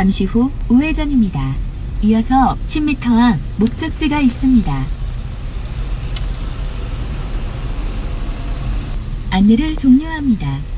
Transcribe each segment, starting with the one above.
잠시 후 우회전입니다. 이어서 10m 앞 목적지가 있습니다. 안내를 종료합니다.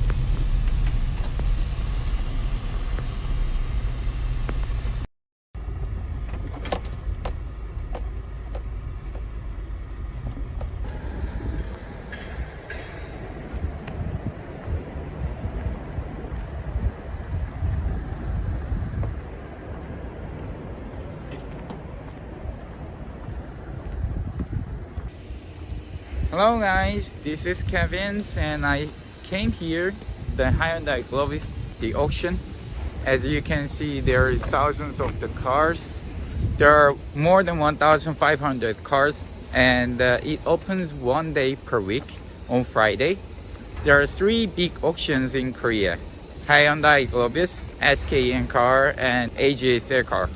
Hello guys, this is Kevin and I came here the Hyundai Glovis the auction. As you can see there is thousands of the cars. There are more than 1500 cars and uh, it opens one day per week on Friday. There are three big auctions in Korea. Hyundai Glovis, SKN car and AJSL car.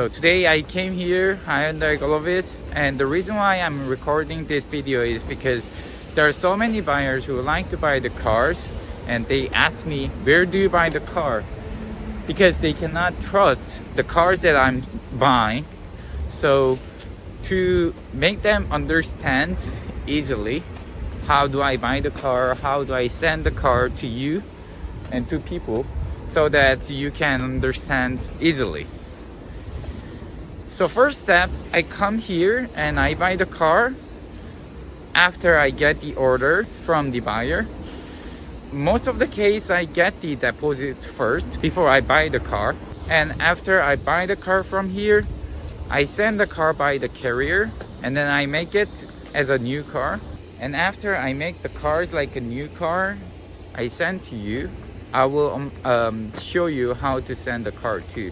So today I came here, Hyundai Glovis, and the reason why I'm recording this video is because there are so many buyers who like to buy the cars and they ask me, where do you buy the car? Because they cannot trust the cars that I'm buying. So to make them understand easily, how do I buy the car? How do I send the car to you and to people so that you can understand easily? So first steps, I come here and I buy the car after I get the order from the buyer. Most of the case I get the deposit first before I buy the car. And after I buy the car from here, I send the car by the carrier and then I make it as a new car. And after I make the car like a new car, I send to you. I will um, um, show you how to send the car to.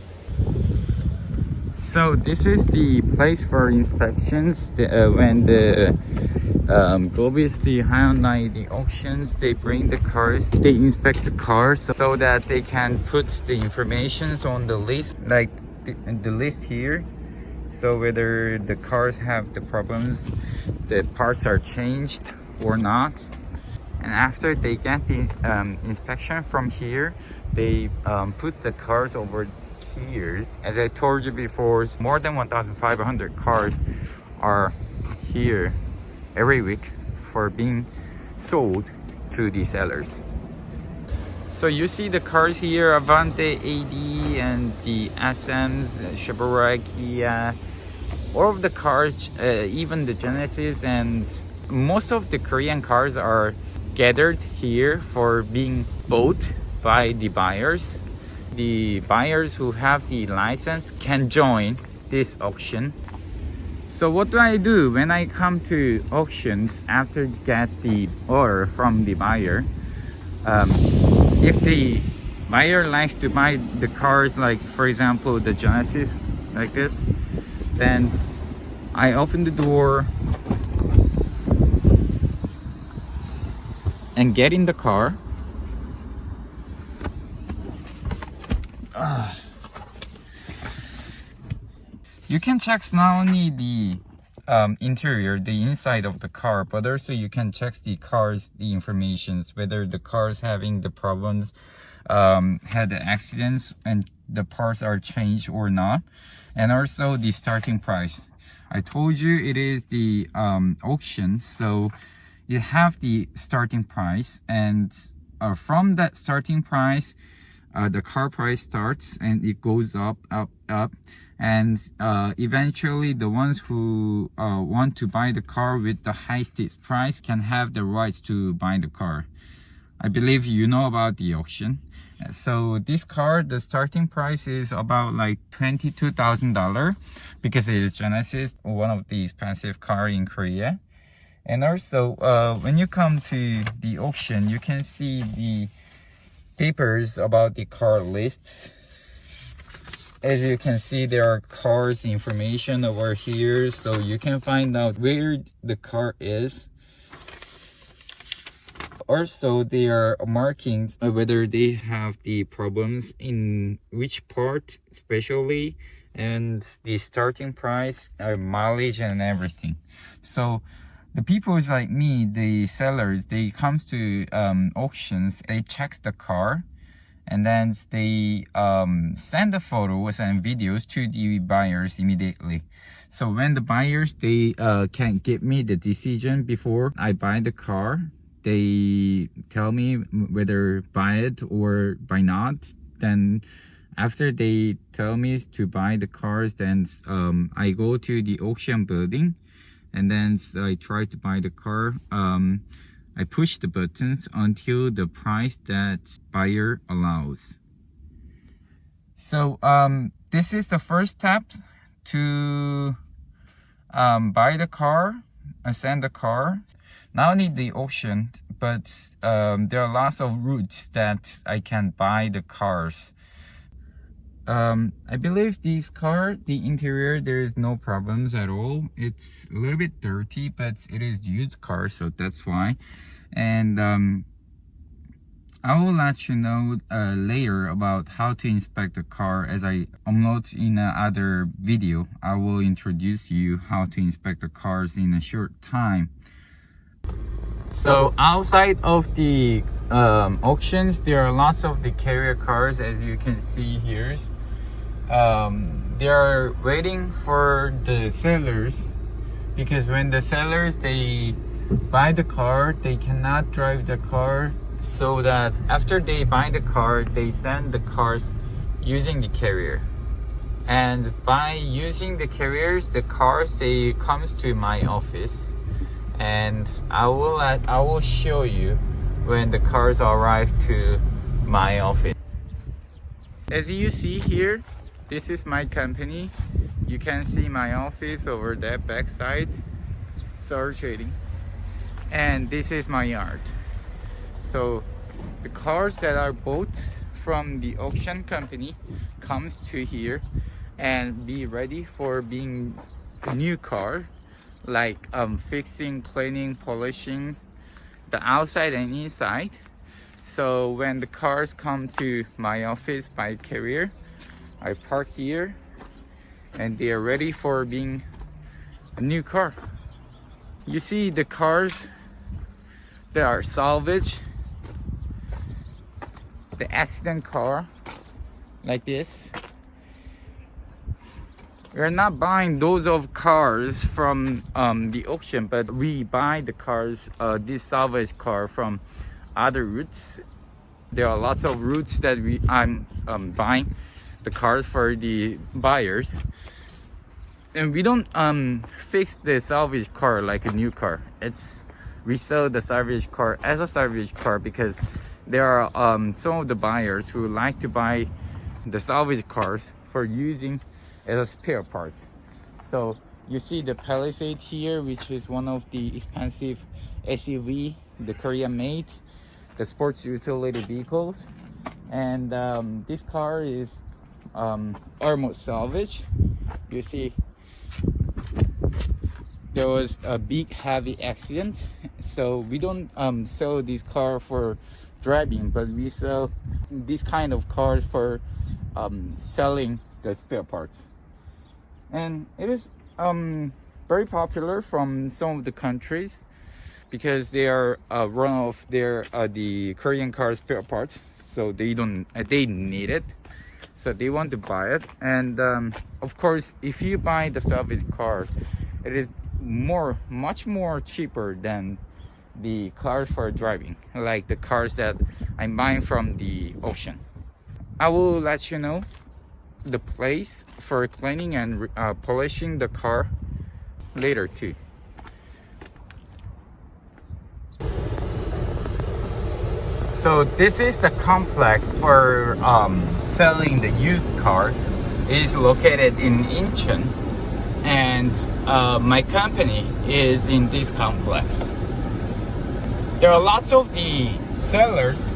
So this is the place for inspections the, uh, when the um, Globis, the Hyundai, the auctions, they bring the cars, they inspect the cars so that they can put the informations on the list, like the, the list here. So whether the cars have the problems, the parts are changed or not. And after they get the um, inspection from here, they um, put the cars over here. As I told you before, more than 1,500 cars are here every week for being sold to the sellers. So you see the cars here, Avante AD and the SMs, Chevrolet, Kia, all of the cars, uh, even the Genesis and most of the Korean cars are gathered here for being bought by the buyers. The buyers who have the license can join this auction. So what do I do when I come to auctions after get the order from the buyer? Um, if the buyer likes to buy the cars like for example the Genesis like this, then I open the door and get in the car. You can check not only the um, interior, the inside of the car, but also you can check the cars, the informations, whether the cars having the problems, um, had the accidents, and the parts are changed or not, and also the starting price. I told you it is the um, auction, so you have the starting price, and uh, from that starting price, uh, the car price starts and it goes up, up, up, and uh, eventually the ones who uh, want to buy the car with the highest price can have the rights to buy the car. I believe you know about the auction. So this car, the starting price is about like $22,000 because it is Genesis, one of the expensive car in Korea. And also, uh, when you come to the auction, you can see the papers about the car lists. As you can see, there are cars information over here, so you can find out where the car is also there are markings whether they have the problems in which part especially and the starting price uh, mileage and everything so the people is like me the sellers they comes to um, auctions they checks the car and then they um, send the photos and videos to the buyers immediately. So when the buyers they uh, can give me the decision before I buy the car, they tell me whether buy it or buy not. Then after they tell me to buy the cars, then um, I go to the auction building, and then I try to buy the car. Um, I push the buttons until the price that buyer allows. So um, this is the first step to um, buy the car, send the car. Not only the auction, but um, there are lots of routes that I can buy the cars. Um, I believe this car, the interior, there is no problems at all. It's a little bit dirty, but it is used car, so that's why. And um, I will let you know uh, later about how to inspect the car as I upload in another video. I will introduce you how to inspect the cars in a short time. So outside of the um, auctions, there are lots of the carrier cars as you can see here. Um, they are waiting for the sellers because when the sellers they buy the car, they cannot drive the car so that after they buy the car, they send the cars using the carrier. And by using the carriers, the cars they comes to my office and I will I will show you when the cars arrive to my office. As you see here, this is my company. You can see my office over that backside. Solar Trading. And this is my yard. So the cars that are bought from the auction company comes to here and be ready for being new car like um, fixing, cleaning, polishing the outside and inside. So when the cars come to my office by carrier, I park here and they are ready for being a new car. You see the cars that are salvage, the accident car like this. We're not buying those of cars from um, the auction but we buy the cars uh, this salvage car from other routes. There are lots of routes that we i'm um, buying the cars for the buyers. And we don't um, fix the salvage car like a new car. It's we sell the salvage car as a salvage car because there are um, some of the buyers who like to buy the salvage cars for using as a spare parts. So you see the Palisade here, which is one of the expensive SUV, the Korean made, the sports utility vehicles. And um, this car is um, almost salvage. You see, there was a big heavy accident. So we don't um, sell this car for driving, but we sell this kind of cars for um, selling the spare parts and it is um, very popular from some of the countries because they are uh, one of their uh, the Korean car spare parts so they don't uh, they need it so they want to buy it and um, of course if you buy the service car it is more much more cheaper than the cars for driving like the cars that I'm buying from the auction I will let you know the place for cleaning and uh, polishing the car later too. So this is the complex for um, selling the used cars. It is located in Incheon and uh, my company is in this complex. There are lots of the sellers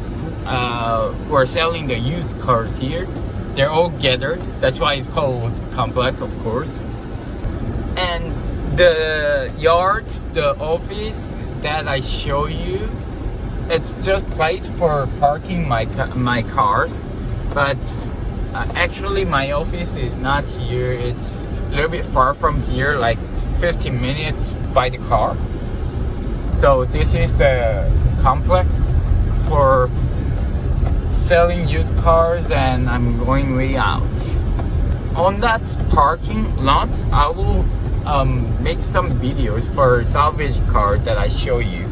uh, who are selling the used cars here they're all gathered that's why it's called complex of course and the yard the office that i show you it's just place for parking my my cars but uh, actually my office is not here it's a little bit far from here like 15 minutes by the car so this is the complex for selling used cars and I'm going way out. On that parking lot, I will um, make some videos for salvage car that I show you.